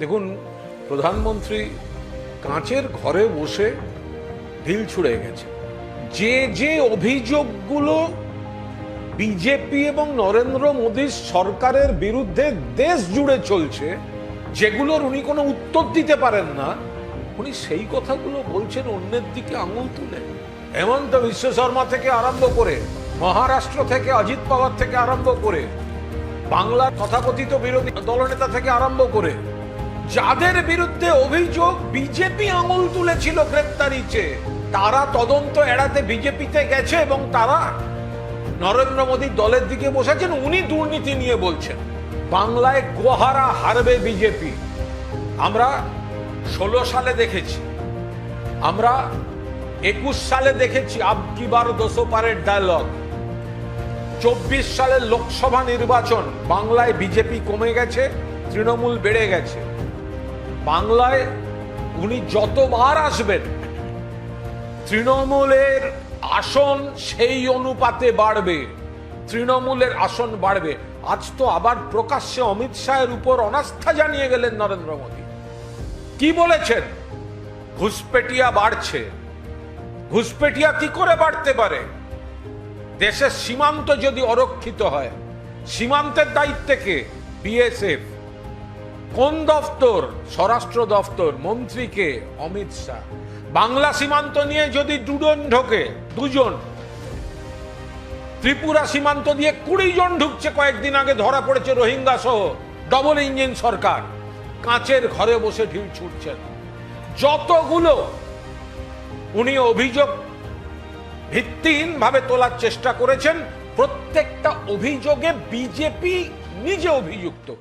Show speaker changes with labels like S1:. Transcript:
S1: দেখুন, প্রধানমন্ত্রী কাঁচের ঘরে বসে ঢিল ছুড়ে গেছে। যে যে অভিযোগগুলো বিজেপি এবং নরেন্দ্র মোদীর সরকারের বিরুদ্ধে দেশ জুড়ে চলছে, যেগুলোর উনি কোনো উত্তর দিতে পারেন না, উনি সেই কথাগুলো বলছেন অন্যের দিকে আঙুল তুলে। হেমন্ত বিশ্ব শর্মা থেকে আরম্ভ করে, মহারাষ্ট্র থেকে অজিত পাওয়ার থেকে আরম্ভ করে, বাংলার তথাকথিত বিরোধী দলনেতা থেকে আরম্ভ করে যাদের বিরুদ্ধে অভিযোগ বিজেপি আঙুল তুলেছিল গ্রেপ্তারিতে তারা তদন্ত এড়াতে বিজেপিতে গেছে এবং তারা নরেন্দ্র মোদী দলের দিকে বসেছেন, উনি দুর্নীতি নিয়ে বলছেন। বাংলায় গোহারা হারবে বিজেপি। আমরা ষোলো সালে দেখেছি। আমরা একুশ সালে দেখেছি আবকি বার দোষো পারের ডায়লগ চব্বিশ সালের লোকসভা নির্বাচন, বাংলায় বিজেপি কমে গেছে, তৃণমূল বেড়ে গেছে। বাংলায় উনি যতবার আসবেন, তৃণমূলের আসন সেই অনুপাতে বাড়বে, তৃণমূলের আসন বাড়বে। আজ তো আবার প্রকাশ্যে অমিত শাহের উপর অনাস্থা জানিয়ে গেলেন নরেন্দ্র মোদী। কি বলেছেন? ঘুষপেটিয়া বাড়ছে। ঘুষপেটিয়া কি করে বাড়তে পারে? দেশের সীমান্ত যদি অরক্ষিত হয়, সীমান্তের দায়িত্বে কে? বিএসএফ। কোন দফতর? স্বরাষ্ট্র দফতর, মন্ত্রীকে? অমিত শাহ। বাংলা সীমান্ত নিয়ে যদি দুজন ঢোকে, দুজন, ত্রিপুরা সীমান্ত দিয়ে কুড়ি জন ঢুকছে কয়েকদিন আগে, ধরা পড়েছে রোহিঙ্গা সহ ডবল ইঞ্জিন সরকার। কাঁচের ঘরে বসে ঢিল ছুটছেন। যতগুলো, উনি অভিযোগ ভিত্তিহীন ভাবে তোলার চেষ্টা করেছেন, প্রত্যেকটা অভিযোগে বিজেপি নিজে অভিযুক্ত।